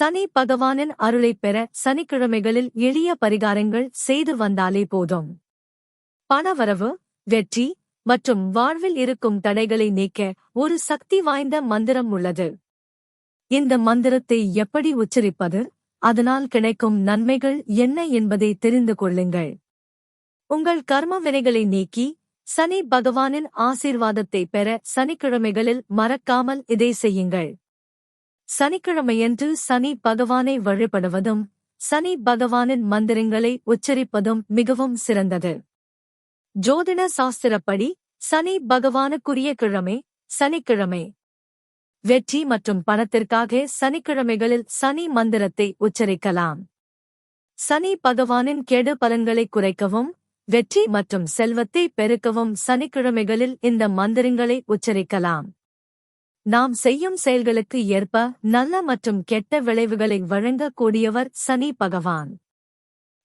சனி பகவானின் அருளைப் பெற சனிக்கிழமைகளில் எளிய பரிகாரங்கள் செய்து வந்தாலே போதும். பணவரவு வெற்றி மற்றும் வாழ்வில் இருக்கும் தடைகளை நீக்க ஒரு சக்தி வாய்ந்த மந்திரம் உள்ளது. இந்த மந்திரத்தை எப்படி உச்சரிப்பது? அதனால் கிடைக்கும் நன்மைகள் என்ன என்பதை தெரிந்து கொள்ளுங்கள். உங்கள் கர்ம வினைகளை நீக்கி சனி பகவானின் ஆசீர்வாதத்தை பெற சனிக்கிழமைகளில் மறக்காமல் இதை செய்யுங்கள். சனிக்கிழமையன்று சனி பகவானை வழிபடுவதும் சனி பகவானின் மந்திரங்களை உச்சரிப்பதும் மிகவும் சிறந்தது. ஜோதிட சாஸ்திரப்படி சனி பகவானுக்குரிய கிழமை சனிக்கிழமை. வெற்றி மற்றும் பணத்திற்காக சனிக்கிழமைகளில் சனி மந்திரத்தை உச்சரிக்கலாம். சனி பகவானின் கெடு பலன்களை குறைக்கவும் வெற்றி மற்றும் செல்வத்தை பெருக்கவும் சனிக்கிழமைகளில் இந்த மந்திரங்களை உச்சரிக்கலாம். நாம் செய்யும் செயல்களுக்கு ஏற்ப நல்ல மற்றும் கெட்ட விளைவுகளை வழங்கக்கூடியவர் சனி பகவான்.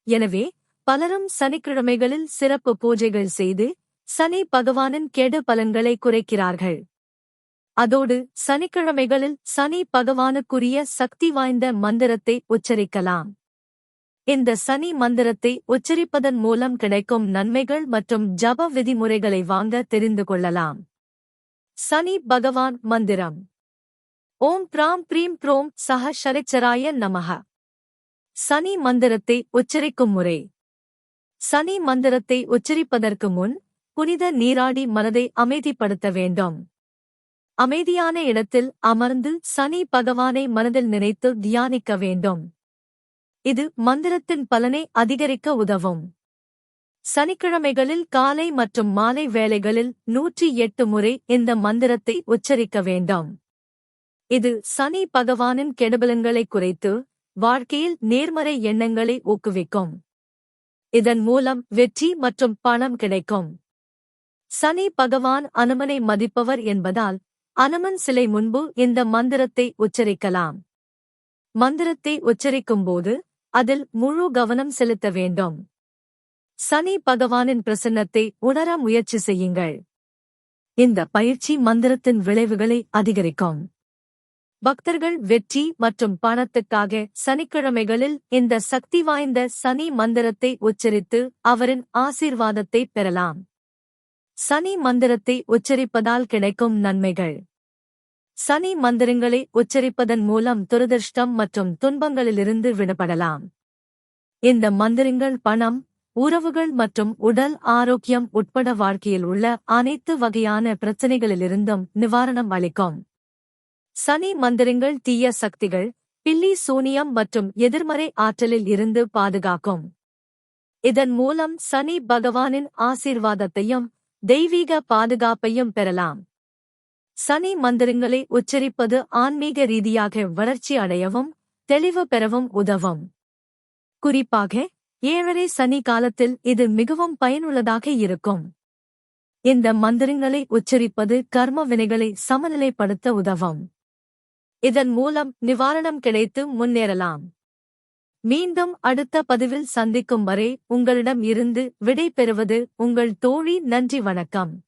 எனவே பலரும் சனிக்கிழமைகளில் சிறப்பு பூஜைகள் செய்து சனி பகவானின் கெடு பலன்களை குறைக்கிறார்கள். அதோடு சனிக்கிழமைகளில் சனி பகவானுக்குரிய சக்தி வாய்ந்த மந்திரத்தை உச்சரிக்கலாம். இந்த சனி மந்திரத்தை உச்சரிப்பதன் மூலம் கிடைக்கும் நன்மைகள் மற்றும் ஜப விதிமுறைகளை வாங்க தெரிந்து கொள்ளலாம். சனி பகவான் மந்திரம். ஓம் பிராம் பிரீம் ப்ரோம் சஹ ஷரிச்சராய நமக சனி மந்திரத்தை உச்சரிக்கும் முறை. சனி மந்திரத்தை உச்சரிப்பதற்கு முன் புனித நீராடி மனதை அமைதிப்படுத்த வேண்டும். அமைதியான இடத்தில் அமர்ந்து சனி பகவானை மனதில் நினைத்து தியானிக்க வேண்டும். இது மந்திரத்தின் பலனை அதிகரிக்க உதவும். சனிக்கிழமைகளில் காலை மற்றும் மாலை வேளைகளில் நூற்றி எட்டு முறை இந்த மந்திரத்தை உச்சரிக்க வேண்டும். இது சனி பகவானின் கெடுபலன்களை குறைத்து வாழ்க்கையில் நேர்மறை எண்ணங்களை ஊக்குவிக்கும். இதன் மூலம் வெற்றி மற்றும் பணம் கிடைக்கும். சனி பகவான் அனுமனை மதிப்பவர் என்பதால் அனுமன் சிலை முன்பு இந்த மந்திரத்தை உச்சரிக்கலாம். மந்திரத்தை உச்சரிக்கும்போது அதில் முழு கவனம் செலுத்த வேண்டும். சனி பகவானின் பிரசன்னத்தை உணர முயற்சி செய்யுங்கள். இந்த பயிற்சி மந்திரத்தின் விளைவுகளை அதிகரிக்கும். பக்தர்கள் வெற்றி மற்றும் பணத்துக்காக சனிக்கிழமைகளில் இந்த சக்தி வாய்ந்த சனி மந்திரத்தை உச்சரித்து அவரின் ஆசீர்வாதத்தை பெறலாம். சனி மந்திரத்தை உச்சரிப்பதால் கிடைக்கும் நன்மைகள். சனி மந்திரங்களை உச்சரிப்பதன் மூலம் துரதிர்ஷ்டம் மற்றும் துன்பங்களிலிருந்து விடுபடலாம். இந்த மந்திரங்கள் பணம் உறவுகள் மற்றும் உடல் ஆரோக்கியம் உட்பட வாழ்க்கையில் உள்ள அனைத்து வகையான பிரச்சனைகளிலிருந்தும் நிவாரணம் அளிக்கும். சனி மந்திரங்கள் தீய சக்திகள் பில்லி சூனியம் மற்றும் எதிர்மறை ஆற்றலில் இருந்து பாதுகாக்கும். இதன் மூலம் சனி பகவானின் ஆசீர்வாதத்தையும் தெய்வீக பாதுகாப்பையும் பெறலாம். சனி மந்திரங்களை உச்சரிப்பது ஆன்மீக ரீதியாக வளர்ச்சி அடையவும் தெளிவு பெறவும் உதவும். குறிப்பாக ஏழரை சனி காலத்தில் இது மிகவும் பயனுள்ளதாக இருக்கும். இந்த மந்திரங்களை உச்சரிப்பது கர்ம வினைகளை சமநிலைப்படுத்த உதவும். இதன் மூலம் நிவாரணம் கிடைத்து முன்னேறலாம். மீண்டும் அடுத்த பதிவில் சந்திக்கும் வரை உங்களிடம் இருந்து விடை பெறுவது உங்கள் தோழி நன்றி வணக்கம்.